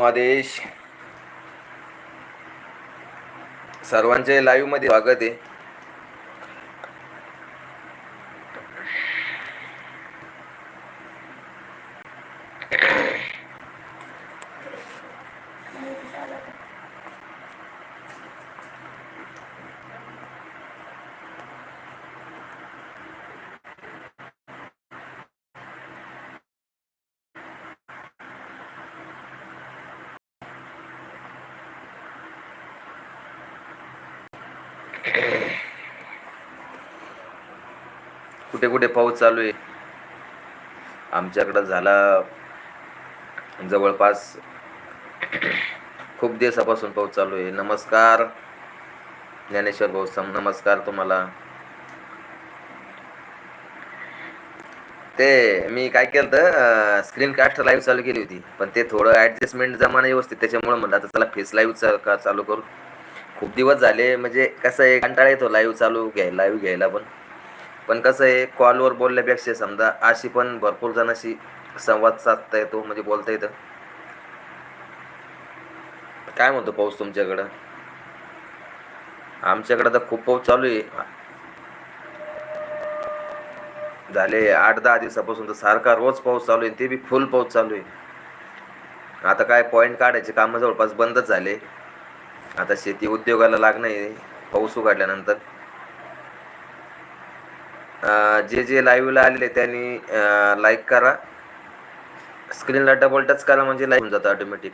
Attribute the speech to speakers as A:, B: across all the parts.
A: महादेश. सर्वांचे लाईव्हमध्ये स्वागत आहे. कुठे कुठे पाऊस चालू आहे. आमच्याकडं झाला जवळपास खूप दिवसापासून पाऊस चालू आहे. नमस्कार ज्ञानेश्वर भाऊ सम नमस्कार तुम्हाला. ते मी काय केलं तर स्क्रीन कास्ट लाईव्ह चालू केली होती. पण ते थोडं ॲडजस्टमेंट जमाना व्यवस्थित त्याच्यामुळं म्हणलं आता चला फेस लाईव्ह का चालू करू. खूप दिवस झाले म्हणजे कसं आहे कंटाळा येतो लाईव्ह चालू घ्यायला लाईव्ह घ्यायला पण. पण कसं आहे कॉलवर बोलल्यापेक्षा समजा अशी पण भरपूर जणांशी संवाद साधता येतो म्हणजे बोलता येतं. काय म्हणतो पाऊस तुमच्याकडं? आमच्याकडं तर खूप पाऊस चालू आहे. झाले आठ दहा दिवसापासून तर सारखा रोज पाऊस चालू आहे ते बी फुल पाऊस चालू आहे. आता काय पॉईंट काढायचे कामं जवळपास बंदच झाले. आता शेती उद्योगाला लागणं आहे पाऊस उघडल्यानंतर. जे जे लाईव्हला आलेले त्यांनी लाईक करा. स्क्रीनला डबल टच करा म्हणजे लाईव्ह होऊन जातं ऑटोमॅटिक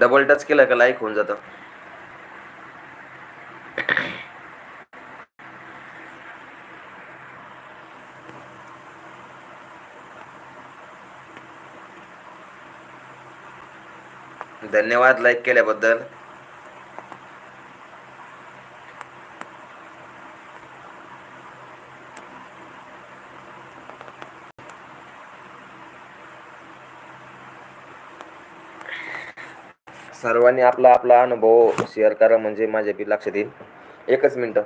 A: डबल टच केलं का लाईक होऊन जातं. धन्यवाद लाईक केल्याबद्दल. सर्वांनी आपला आपला अनुभव शेअर करा म्हणजे माझ्या बी लक्षात येईल. एकच मिनटं.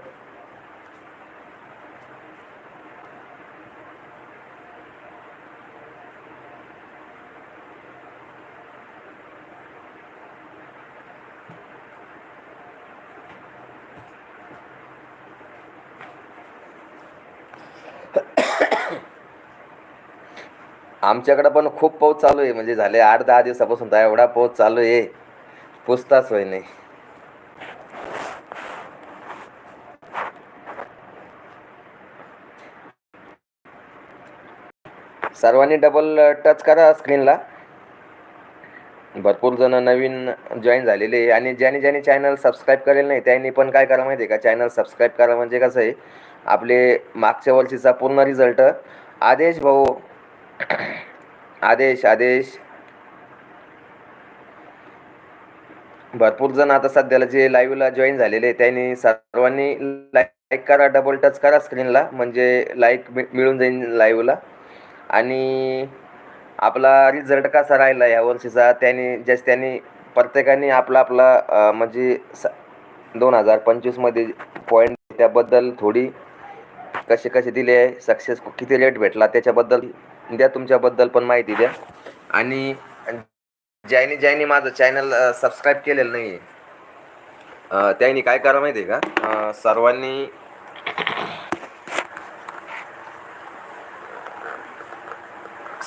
A: आमच्याकडं पण खूप पाऊस चालू आहे. म्हणजे झाले आठ दहा दिवसापासून तर एवढा पाऊस चालू आहे. पुसताच होय नाही. सर्वांनी डबल टच करा स्क्रीनला भरपूर जण नवीन जॉईन झालेले आहे. आणि ज्याने ज्याने चॅनल सबस्क्राईब करेल नाही त्यांनी पण काय करा माहिती आहे का? चॅनल सबस्क्राईब करा म्हणजे कसं आहे आपले मागच्या वर्षीचा पूर्ण रिझल्ट आदेश भाऊ. आदेश आदेश. भरपूर जण आता सध्याला जे लाईव्हला जॉईन झालेले त्यांनी सर्वांनी लाईक करा डबल टच करा स्क्रीनला म्हणजे लाईक मिळून जाईल लाईव्हला आणि आपला रिझल्ट कसा राहिला या वर्षीचा त्याने जस त्यांनी प्रत्येकाने आपला आपला म्हणजे स दोन हजार पंचवीसमध्ये पॉईंट त्याबद्दल थोडी कसे कसे दिले सक्सेस किती रेट भेटला त्याच्याबद्दल द्या तुमच्याबद्दल पण माहिती द्या. आणि ज्याने ज्याने माझं चॅनल सबस्क्राईब केलेलं नाही आहे त्यांनी काय करा माहिती आहे का सर्वांनी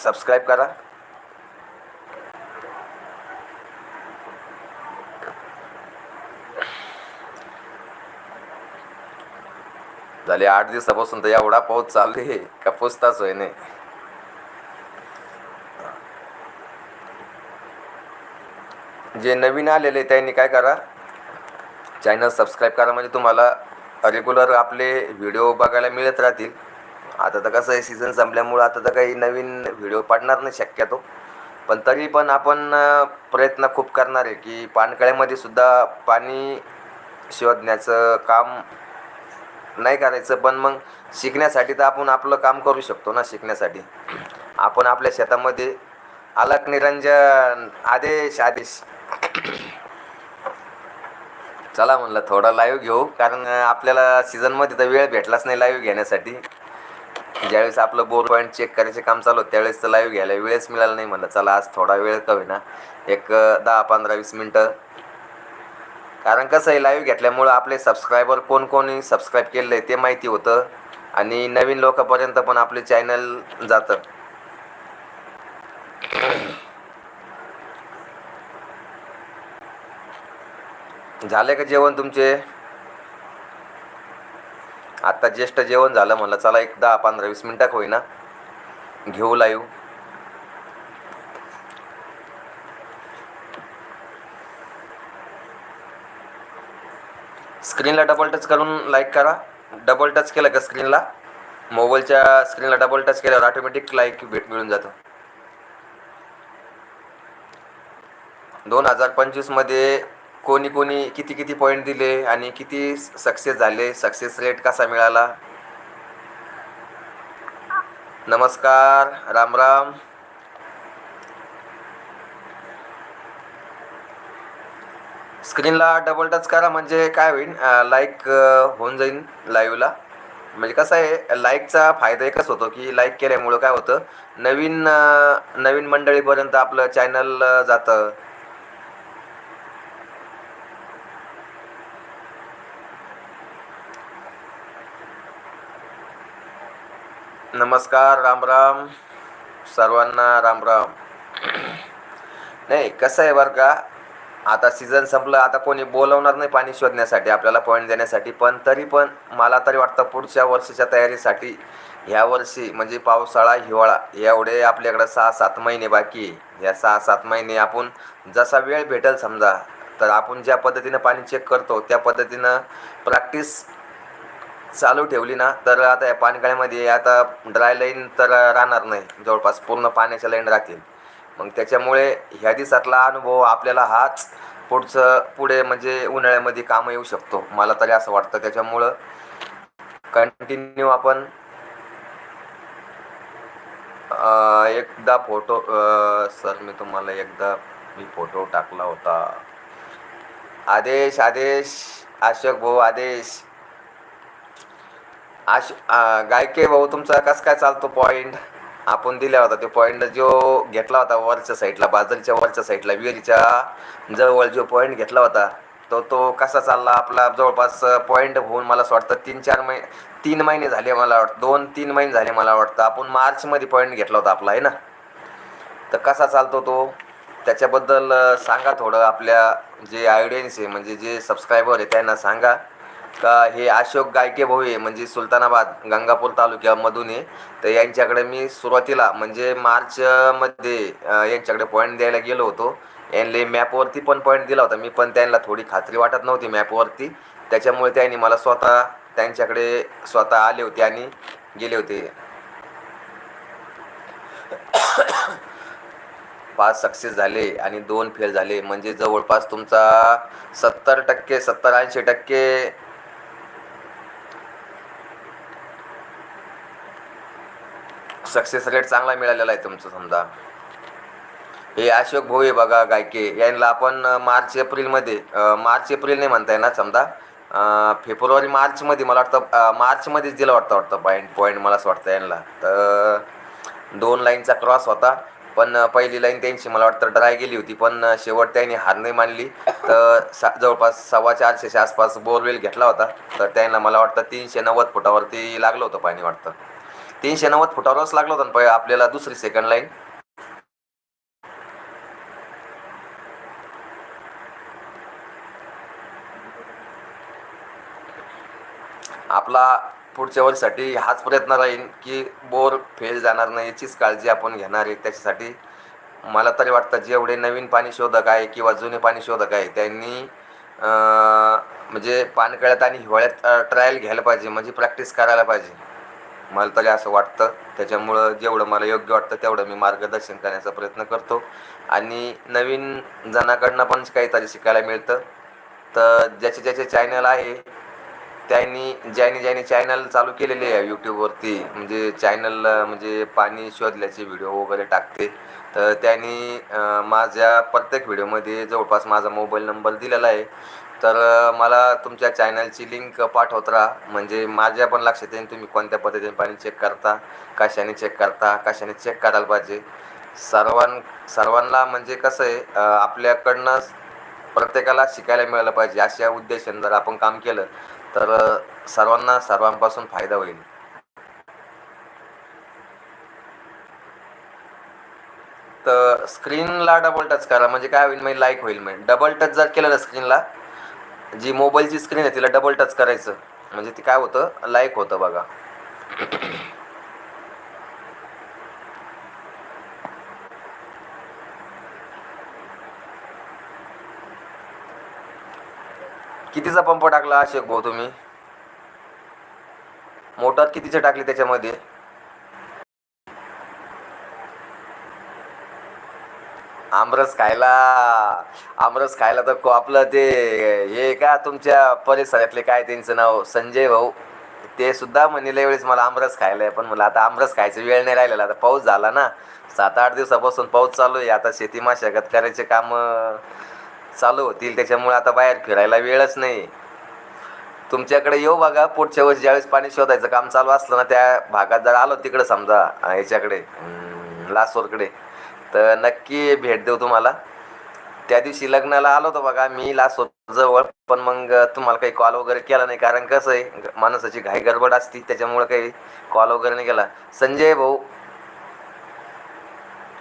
A: सबस्क्राईब करा. झाले आठ दिवसापासून तर एवढा पाऊस चालू आहे. का पुसताच होय नाही जे नवीन आलेले त्यांनी काय करा? चॅनल सबस्क्राईब करा. म्हणजे तुम्हाला रेग्युलर आपले व्हिडिओ बघायला मिळत राहतील. आता तर कसं आहे सीझन संपल्यामुळं आता तर काही नवीन व्हिडिओ पाडणार नाही शक्यतो. पण तरी पण आपण प्रयत्न खूप करणार आहे की पानकळ्यामध्ये सुद्धा पाणी शोधण्याचं काम नाही करायचं. पण मग शिकण्यासाठी तर आपण आपलं काम करू शकतो ना शिकण्यासाठी. आपण आपल्या शेतामध्ये अलक निरंजन आदेश आदेश चला म्हणलं थोडा लाईव्ह घेऊ. कारण आपल्याला सीझनमध्ये तर वेळ भेटलाच नाही लाईव्ह घेण्यासाठी. ज्यावेळेस आपलं बोर पॉईंट चेक करायचे काम चालू होतं त्यावेळेस तर लाईव्ह घ्यायला वेळच मिळाला नाही म्हणलं. चला आज थोडा वेळ कमी ना एक दहा पंधरा वीस मिनटं. कारण कसं आहे लाईव्ह घेतल्यामुळं आपले सबस्क्रायबर कोण कोणी सबस्क्राईब केलेलं आहे ते माहिती होतं. आणि नवीन लोकांपर्यंत पण आपले चॅनल जातं. झाले का जेवण तुमचे? आता ज्येष्ठ जेवण झालं म्हणलं चला एक दहा पंधरा वीस मिनटात होईना. घेऊ लाईव्ह स्क्रीनला डबल टच करून लाईक करा. डबल टच केलं का स्क्रीनला मोबाईलच्या स्क्रीनला डबल टच केल्यावर ऑटोमॅटिक लाईक भेट मिळून जातो. दोन हजार पंचवीसमध्ये कोणी कोणी किती किती पॉईंट दिले आणि किती सक्सेस झाले सक्सेस रेट कसा मिळाला? नमस्कार राम राम. स्क्रीनला डबल टच करा म्हणजे काय होईल? लाईक होऊन जाईल लाईव्हला म्हणजे कसं आहे लाईकचा फायदा एकच होतो की लाईक केल्यामुळं काय होतं? नवीन नवीन मंडळीपर्यंत आपलं चॅनल जातं. नमस्कार राम राम. सर्वांना राम राम. नाही कसं आहे बरं का आता सीझन संपलं आता कोणी बोलवणार नाही पाणी शोधण्यासाठी आपल्याला पॉईंट देण्यासाठी पण तरी पण मला तरी वाटतं पुढच्या वर्षीच्या तयारीसाठी ह्या वर्षी म्हणजे पावसाळा हिवाळा एवढे आपल्याकडं सहा सात महिने बाकी या सहा सात महिने आपण जसा वेळ भेटेल समजा तर आपण ज्या पद्धतीनं पाणी चेक करतो त्या पद्धतीनं प्रॅक्टिस चालू ठेवली ना तर आता या पानगळ्यामध्ये आता ड्राय लाईन तर राहणार नाही. जवळपास पूर्ण पाण्याच्या लाईन राहतील. मग त्याच्यामुळे ह्या दिवसातला अनुभव आपल्याला हाच पुढचं पुढे म्हणजे उन्हाळ्यामध्ये काम येऊ शकतो. मला तरी असं वाटतं. त्याच्यामुळं कंटिन्यू आपण एकदा फोटो सर मी तुम्हाला एकदा मी फोटो टाकला होता. आदेश आदेश अशोक भाऊ आदेश. आश गायके भाऊ तुमचा कसं काय चालतो पॉईंट आपण दिला होता तो पॉईंट जो घेतला होता वरच्या साईडला बाजरीच्या वरच्या साईडला विहिरीच्या जवळ जो पॉईंट घेतला होता तो तो कसा चालला आपला? जवळपास पॉईंट होऊन मला असं वाटतं तीन चार महिने तीन महिने झाले मला वाटतं दोन तीन महिने झाले मला वाटतं. आपण मार्चमध्ये पॉईंट घेतला होता आपला आहे ना? तर कसा चालतो तो? त्याच्याबद्दल सांगा थोडं आपल्या जे ऑडियन्स आहे म्हणजे जे सबस्क्रायबर आहे त्यांना सांगा. का हे अशोक गायके भाऊ आहे म्हणजे सुलतानाबाद गंगापूर तालुक्यामधून आहे. तर यांच्याकडे मी सुरुवातीला म्हणजे मार्चमध्ये यांच्याकडे पॉईंट द्यायला गेलो होतो. यांनी मॅपवरती पण पॉईंट दिला होता. मी पण त्यांना थोडी खात्री वाटत नव्हती मॅपवरती त्याच्यामुळे त्यांनी मला स्वतः त्यांच्याकडे स्वतः आले होते आणि गेले होते. पाच सक्सेस झाले आणि दोन फेल झाले. म्हणजे जवळपास तुमचा सत्तर टक्के सत्तर ऐंशी टक्के सक्सेस रेट चांगला मिळालेला आहे तुमचं समजा. हे अशोक भोवे बघा गायके. यांना आपण मार्च एप्रिलमध्ये मार्च एप्रिल नाही म्हणता येणार समजा. फेब्रुवारी मार्चमध्ये मला वाटतं मार्चमध्येच दिलं वाटतं वाटतं पॉईंट पॉईंट मला असं वाटतं यांना. तर दोन लाईनचा क्रॉस होता पण पहिली लाईन त्यांची मला वाटतं ड्राय गेली होती पण शेवट त्यांनी हार नाही मानली. तर सा जवळपास सव्वा चारशेच्या आसपास बोरवेल घेतला होता. तर त्यांना मला वाटतं तीनशे नव्वद फुटावरती लागलं होतं पाणी वाटतं. तीनशे नव्वद फुटावरच लागलं होतं ना पहि- आपल्याला दुसरी सेकंड लाईन आपला पुढच्या वर्षीसाठी हाच प्रयत्न राहील की बोर फेल जाणार नाही याचीच काळजी आपण घेणार आहे. त्याच्यासाठी मला तरी वाटतं जेवढे नवीन पाणी शोधक आहे किंवा जुने पाणी शोधक आहे त्यांनी म्हणजे पानकळ्यात आणि हिवाळ्यात ट्रायल घ्यायला पाहिजे म्हणजे प्रॅक्टिस करायला पाहिजे. मला तरी असं वाटतं. त्याच्यामुळं जेवढं मला योग्य वाटतं तेवढं मी मार्गदर्शन करण्याचा प्रयत्न करतो. आणि नवीन जणाकडनं पण काहीतरी शिकायला मिळतं. तर ज्याचे ज्याचे चॅनल आहे त्यांनी ज्याने ज्याने चॅनल चालू केलेले आहे यूट्यूबवरती म्हणजे चॅनल म्हणजे पाणी शोधल्याचे व्हिडिओ वगैरे टाकते. तर त्यांनी माझ्या प्रत्येक व्हिडिओमध्ये जवळपास माझा मोबाईल नंबर दिलेला आहे. तर मला तुमच्या चॅनलची लिंक पाठवत राहा. म्हणजे माझ्या पण लक्षात येईल तुम्ही कोणत्या पद्धतीने पाणी चेक करता कशाने चेक करता कशाने चेक करायला पाहिजे. सर्वां सर्वांना म्हणजे कसं आहे आपल्याकडनं प्रत्येकाला शिकायला मिळालं पाहिजे. अशा उद्देशाने जर आपण काम केलं तर सर्वांना सर्वांपासून फायदा होईल. तर स्क्रीनला डबल टच करा. म्हणजे काय होईल? म्हणजे लाईक होईल. म्हणजे डबल टच जर केलं ना स्क्रीनला जी मोबाईलची स्क्रीन आहे तिला डबल टच करायचं. म्हणजे ती काय होतं? लाईक होतं बघा. कितीचा पंप टाकला अशोक भाऊ तुम्ही? मोटर कितीचे टाकली त्याच्यामध्ये? आमरस खायला. आमरस खायला तर को- आपलं ते हे का तुमच्या परिसरातले काय त्यांचं नाव? संजय भाऊ. ते सुद्धा म्हणले वेळेस मला आमरस खायला आहे. पण मला आता आमरस खायचं वेळ नाही राहिलेला. आता पाऊस झाला ना. सात आठ दिवसापासून पाऊस चालू आहे. आता शेती मशागत करायचे काम चालू होतील. त्याच्यामुळे आता बाहेर फिरायला वेळच नाही. तुमच्याकडे येऊ बघा. पुढच्या वर्षी ज्यावेळेस पाणी शोधायचं काम चालू असलं ना त्या भागात जर आलो तिकडं समजा याच्याकडे लासोरकडे. तर नक्की भेट देऊ तुम्हाला. त्या दिवशी लग्नाला आलो होतो बघा मी लासो जवळ. पण मग तुम्हाला काही कॉल वगैरे केला नाही कारण कसं आहे माणसाची घाई गडबड असती त्याच्यामुळे काही कॉल वगैरे नाही केला. संजय भाऊ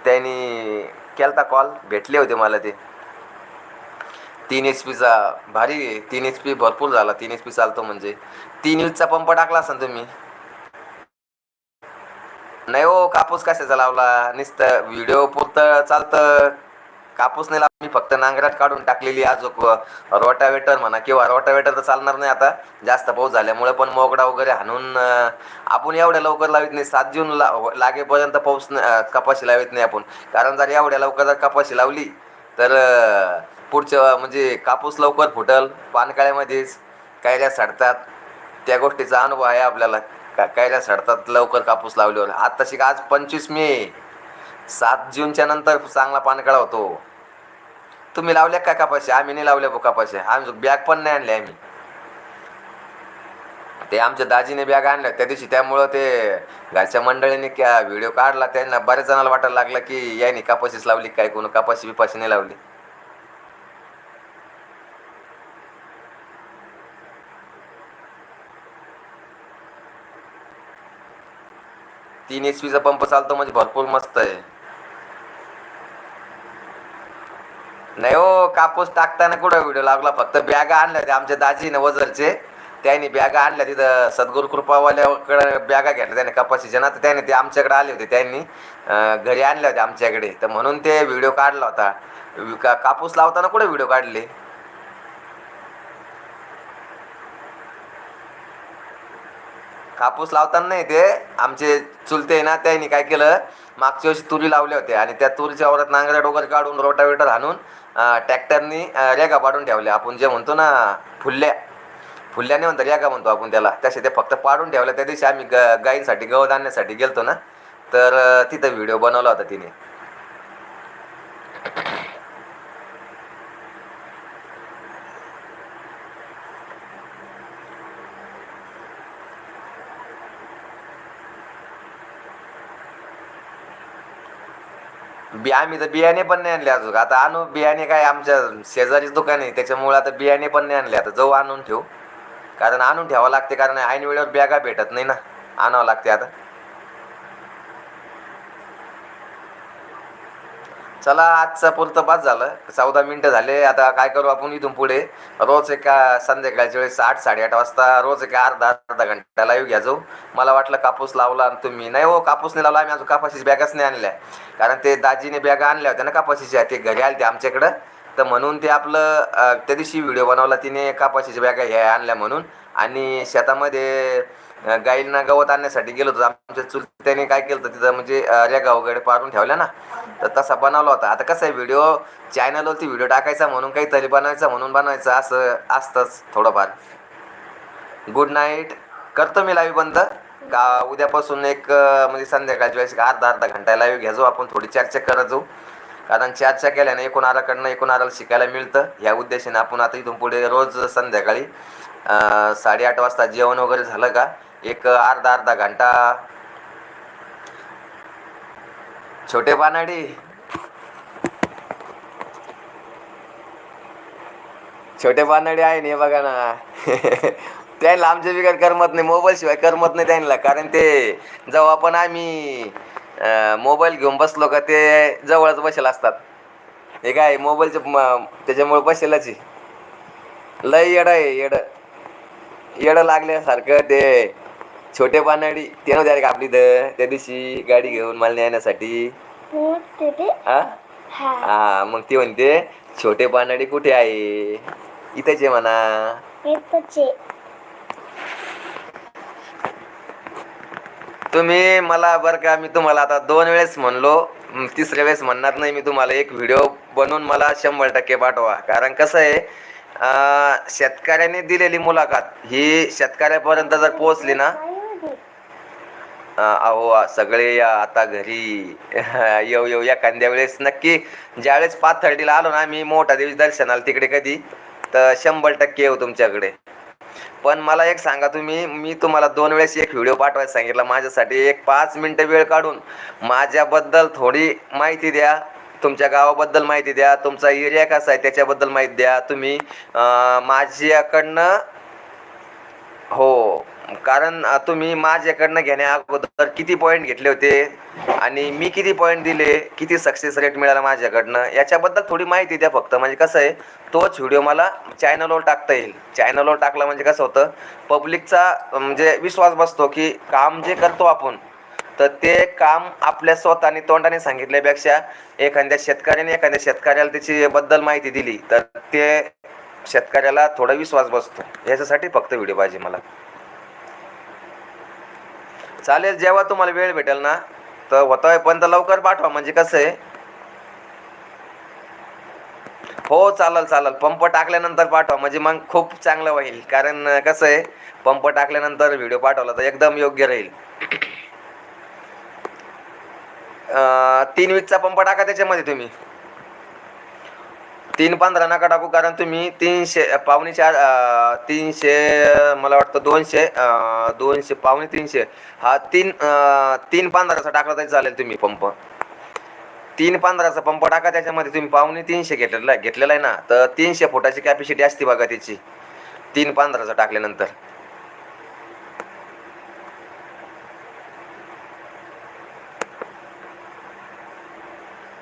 A: त्यांनी केलता कॉल भेटले होते मला ते. तीन एच पीचा भारी तीन एच पी भरपूर झाला तीन एच पी चालतो म्हणजे. तीन इंचचा पंप टाकला असेल तुम्ही. नाही हो कापूस कशाचा लावला? नुसतं व्हिडिओ पुरतं चालतं. कापूस नाही लावला मी फक्त नांगरात काढून टाकलेली आजोक रोटावेटर म्हणा किंवा रोटावेटर तर चालणार नाही आता. जास्त पाऊस झाल्यामुळे पण मोगडा वगैरे हाणून आपण एवढ्या लवकर लावित नाही. सात जून ला लागेपर्यंत पाऊस कपाशी लावित नाही आपण. कारण जर एवढ्या लवकर जर कपाशी लावली तर पुढच्या म्हणजे कापूस लवकर फुटल पानकाळ्यामध्येच कायऱ्या सडतात. त्या गोष्टीचा अनुभव आहे आपल्याला. का कैऱ्या सडतात लवकर कापूस लावल्यावर. तशी का आज पंचवीस मे सात जूनच्या नंतर चांगला पानकाळा होतो. तुम्ही लावल्या काय कपाशी? आम्ही नाही लावल्या कापाशे कपाशी. आम्ही बॅग पण नाही आणले आम्ही. ते आमच्या दाजीने बॅग आणल्या त्या दिवशी. त्यामुळं ते घरच्या मंडळीने क्या व्हिडिओ काढला. त्यांना बऱ्याच जणाला वाटायला लागलं की याने कपाशीच लावली काय? कोण कपाशी बिपाशी नाही लावली. तीन एच पीचा पंप चालतो म्हणजे भरपूर मस्त आहे. नाही हो कापूस टाकताना कुठं व्हिडिओ लागला? फक्त बॅगा आणल्या त्या आमच्या दाजीने वजरचे. त्यांनी बॅगा आणल्या तिथं सद्गुरू कृपावाल्याकडे बॅगा घेतल्या त्याने कपाशीच्या. ना तर त्याने ते आमच्याकडे आले होते त्यांनी घरी आणल्या होत्या आमच्याकडे. तर म्हणून ते व्हिडिओ काढला होता. का- कापूस लावताना कुठे व्हिडिओ काढले? कापूस लावताना नाही ते आमचे चुलते आहे ना त्यांनी काय केलं मागच्या वर्षी तुरी लावल्या होत्या आणि त्या तुरीच्या वावरात नांगऱ्या डोगर काढून रोटावेटर हाणून ट्रॅक्टरनी रेगा पाडून ठेवल्या. आपण जे म्हणतो ना फुल्ल्या फुल्ल्याने म्हणतो रेगा म्हणतो आपण त्याला. तसे ते फक्त पाडून ठेवल्या. त्या दिवशी आम्ही ग गाईंसाठी गवत आणण्यासाठी गेलतो ना तर तिथं व्हिडिओ बनवला होता तिने. बी आम्ही तर बियाणे पण नाही आणले अजून. आता आणू बियाणे काय आमच्या शेजारीच दुकान आहे. त्याच्यामुळे आता बियाणे पण नाही आणले. आता जाऊ आणून ठेवू. कारण आणून ठेवावं लागते कारण ऐन वेळेवर बॅगा भेटत नाही ना. आणावं लागते आता. चला आजचा पुरतं पास झालं. चौदा मिनटं झाले. आता काय करू आपण इथून पुढे? रोज एका संध्याकाळच्या वेळेस आठ साडेआठ वाजता रोज एका अर्धा अर्धा घंटा लाईव्ह घ्या जाऊ मला वाटलं कापूस लावला आणि तुम्ही. नाही हो कापूस नाही लावला. आम्ही अजून कापाशीची बॅगाच नाही आणल्या. कारण ते दाजीने बॅगा आणल्या होत्या ना कापाशीच्या. ते घरी आले ते आमच्याकडं. तर म्हणून ते आपलं त्या दिवशी व्हिडिओ बनवला तिने कापाशीच्या बॅगा ह्या आणल्या म्हणून. आणि शेतामध्ये गाईंना गवत आणण्यासाठी गेलो होतो. आमच्या चुलत्याने काय केलं होतं तिथं म्हणजे रेगा वगैरे पाडून ठेवल्या ना. तर तसा बनवला होता. आता कसं आहे व्हिडिओ चॅनलवरती व्हिडिओ टाकायचा म्हणून काहीतरी बनवायचा म्हणून बनवायचं असं असतंच थोडंफार. गुड नाईट करतो मी लाईव्ह बंद. का उद्यापासून एक म्हणजे संध्याकाळच्या वेळेस अर्धा अर्धा घंटा लाईव्ह घ्या जाऊ आपण थोडी चर्चा करत जाऊ. कारण चर्चा केल्याने एकूण आराकडून एकूण आराला शिकायला मिळतं. ह्या उद्देशाने आपण आता इथून पुढे रोज संध्याकाळी साडेआठ वाजता जेवण वगैरे झालं का एक अर्धा अर्धा घंटा. छोटे पानाडी. छोटे पानाडी आहे ना बघा ना. त्यांना आमच्या बिघड करमत नाही मोबाईल शिवाय करमत नाही त्यांना कारण ते जेव्हा पण आम्ही मोबाईल घेऊन बसलो का ते जवळच बसेल असतात. हे काय मोबाईलचे त्याच्यामुळे बसेलच आहे लय येडं आहे येडं. येडं लागल्यासारखं ते. छोटे पानाडी ते नव्हते का आपली इथं? त्या दिवशी गाडी घेऊन मला नेण्यासाठी. हा? हा. मग ती म्हणते छोटे पानाडी कुठे आहे? इथेच आहे म्हणा. तुम्ही मला बरं का मी तुम्हाला आता दोन वेळेस म्हणलो. तिसऱ्या वेळेस म्हणणार नाही मी तुम्हाला एक व्हिडिओ बनवून मला शंभर टक्के पाठवा. कारण कसं आहे शेतकऱ्याने दिलेली मुलाखत ही शेतकऱ्यापर्यंत जर पोहोचली ना अहो सगळे या आता घरी येऊ येऊ एखाद्या वेळेस नक्की. ज्यावेळेस पाच थर्टीला आलो ना मी मोठा देवी दर्शनाला तिकडे कधी तर शंभर टक्के येऊ तुमच्याकडे. पण मला एक सांगा तुम्ही मी तुम्हाला दोन वेळेस एक व्हिडिओ पाठवायला सांगितला. माझ्यासाठी एक पाच मिनटं वेळ काढून माझ्याबद्दल थोडी माहिती द्या. तुमच्या गावाबद्दल माहिती द्या. तुमचा एरिया कसा आहे त्याच्याबद्दल माहिती द्या. तुम्ही माझ्याकडनं हो कारण तुम्ही माझ्याकडनं घेण्या अगोदर किती पॉईंट घेतले होते आणि मी किती पॉईंट दिले किती सक्सेस रेट मिळाला माझ्याकडनं याच्याबद्दल थोडी माहिती द्या फक्त. म्हणजे कसं आहे तोच व्हिडिओ मला चॅनलवर टाकता येईल. चॅनलवर टाकला म्हणजे कसं होतं पब्लिकचा म्हणजे विश्वास बसतो की काम जे करतो आपण तर ते काम आपल्या स्वतःने तोंडाने सांगितल्यापेक्षा एखाद्या शेतकऱ्याने एखाद्या शेतकऱ्याला त्याची बद्दल माहिती दिली तर ते शेतकऱ्याला थोडा विश्वास बसतो. याच्यासाठी फक्त व्हिडिओ पाहिजे मला. चालेल जेव्हा तुम्हाला वेळ भेटेल ना तर होता पण तर लवकर पाठवा. म्हणजे कसं आहे? हो चालेल चालेल. पंप टाकल्यानंतर पाठवा. म्हणजे मग खूप चांगलं होईल. कारण कसं आहे? पंप टाकल्यानंतर व्हिडिओ पाठवला तर एकदम योग्य राहील. तीन वीकचा पंप टाका त्याच्यामध्ये तुम्ही. तीन पंधरा नका टाकू कारण तुम्ही तीनशे पावणे चार तीनशे मला वाटतं दोनशे दोनशे पावणे तीनशे. हा तीन तीन पंधराचा टाकला तरी चालेल तुम्ही पंप. तीन पंधराचा पंप टाका त्याच्यामध्ये तुम्ही पावणे तीनशे घेतलेला आहे घेतलेला आहे ना. तर तीनशे फुटाची कॅपॅसिटी असते बघा त्याची. तीन पंधराचा टाकल्यानंतर.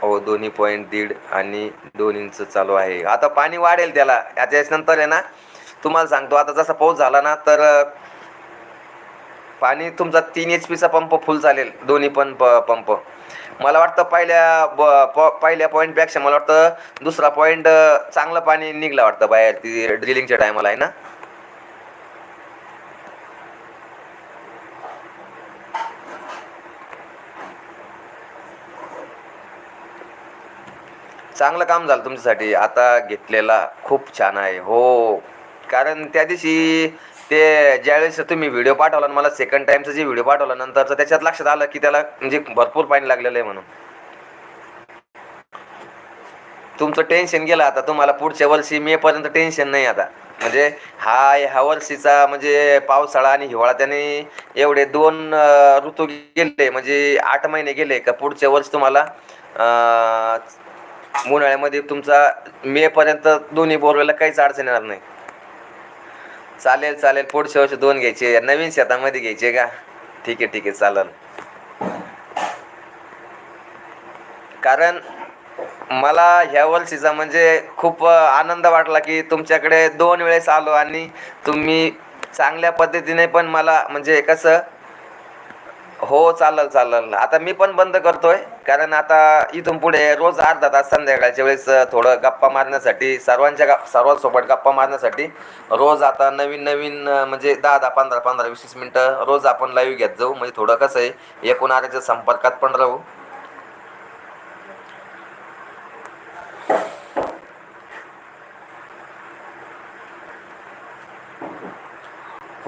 A: हो दोन्ही पॉईंट दीड आणि दोन इंच चालू आहे. आता पाणी वाढेल त्याला. याच्याच नंतर आहे ना तुम्हाला सांगतो आता जसा पाऊस झाला ना तर पाणी तुमचा तीन एच पीचा पंप फुल चालेल. दोन्ही पण पंप मला वाटतं पहिल्या ब पहिल्या पॉईंटपेक्षा मला वाटतं दुसरा पॉईंट चांगलं पाणी निघलं वाटतं बाहेर. ती ड्रिलिंगच्या टायमाला आहे ना. चांगलं काम झालं तुमच्यासाठी. आता घेतलेला खूप छान आहे. हो. कारण त्या दिवशी ते ज्यावेळेस तुम्ही व्हिडिओ पाठवला मला सेकंड टाइमचा जे व्हिडिओ पाठवला नंतरचं त्याच्यात लक्षात आलं की त्याला म्हणजे भरपूर पाणी लागलेलं आहे म्हणून. तुमचं टेन्शन गेलं आता. तुम्हाला पुढच्या वर्षी मे पर्यंत टेन्शन नाही आता. म्हणजे हा ह्या वर्षीचा म्हणजे पावसाळा आणि हिवाळा त्याने एवढे दोन ऋतू गेले म्हणजे आठ महिने गेले का पुढच्या वर्षी तुम्हाला उन्हाळ्यामध्ये तुमचा मे पर्यंत दोन्ही बोरवेला काहीच अडचण येणार नाही. चालेल चालेल. पुढच्या वर्षी दोन घ्यायचे. नवीन शेतामध्ये घ्यायचे का? ठीक आहे ठीक आहे. चालेल. कारण मला ह्या वर्षीचा म्हणजे खूप आनंद वाटला की तुमच्याकडे दोन वेळेस आलो आणि तुम्ही चांगल्या पद्धतीने पण मला म्हणजे कसं हो चालेल चालेल. आता मी पण बंद करतोय कारण आता इथून पुढे रोज अर्धा तास संध्याकाळच्या वेळेस थोडं गप्पा मारण्यासाठी सर्वांच्या गा सर्वांसोबत गप्पा मारण्यासाठी रोज आता नवीन नवीन म्हणजे दहा दहा पंधरा पंधरा वीस वीस मिनटं रोज आपण लाईव्ह घेत जाऊ. म्हणजे थोडं कसं आहे एकूण आऱ्याच्या संपर्कात पण राहू.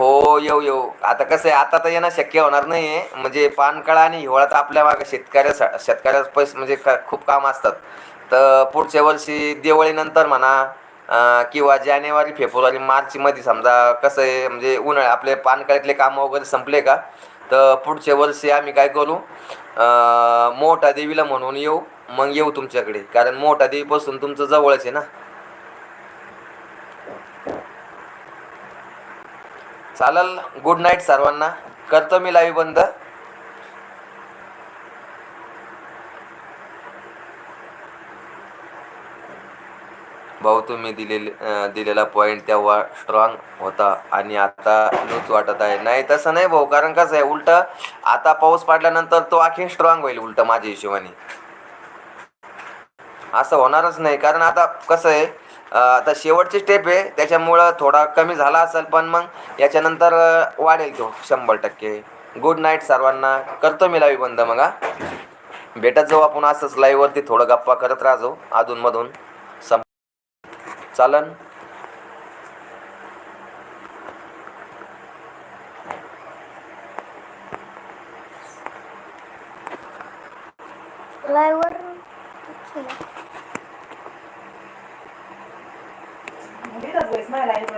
A: हो येऊ येऊ. आता कसं आहे आता तर येणं शक्य होणार नाही आहे म्हणजे पानकळा आणि हिवाळ्यात आपल्या मागे शेतकऱ्या शेतकऱ्या पैसे म्हणजे खूप काम असतात. तर पुढच्या वर्षी दिवाळीनंतर म्हणा किंवा जानेवारी फेब्रुवारी मार्चमध्ये समजा कसं आहे म्हणजे उन्हाळ्या आपले पानकळ्यातले कामं वगैरे संपले का? तर पुढच्या वर्षी आम्ही काय करू? मोठा देवीला म्हणून येऊ मग येऊ तुमच्याकडे. कारण मोठा देवीपासून तुमचं जवळच आहे ना. चालेल. गुड नाईट सर्वांना. करतो मी लाईव्ह बंद. भाऊ तुम्ही दिलेले दिलेला पॉईंट तेव्हा स्ट्रॉंग होता आणि आता लूज वाटत आहे. नाही तसं नाही भाऊ कारण कसं आहे उलट आता पाऊस पडल्यानंतर तो आखी स्ट्रॉंग होईल उलट माझ्या हिशोबाने. असं होणारच नाही कारण आता कसं आहे आता शेवटची स्टेप आहे. त्याच्यामुळं थोडा कमी झाला असेल पण मग याच्यानंतर वाढेल तो शंभर टक्के. गुड नाईट सर्वांना. करतो मी लाईव्ह बंद मग भेटत जाऊ आपण असंच लाईव्हवरती थोडं गप्पा करत राहतो अधूनमधून. सं चालन.
B: Live
C: Atléticas Huesma del año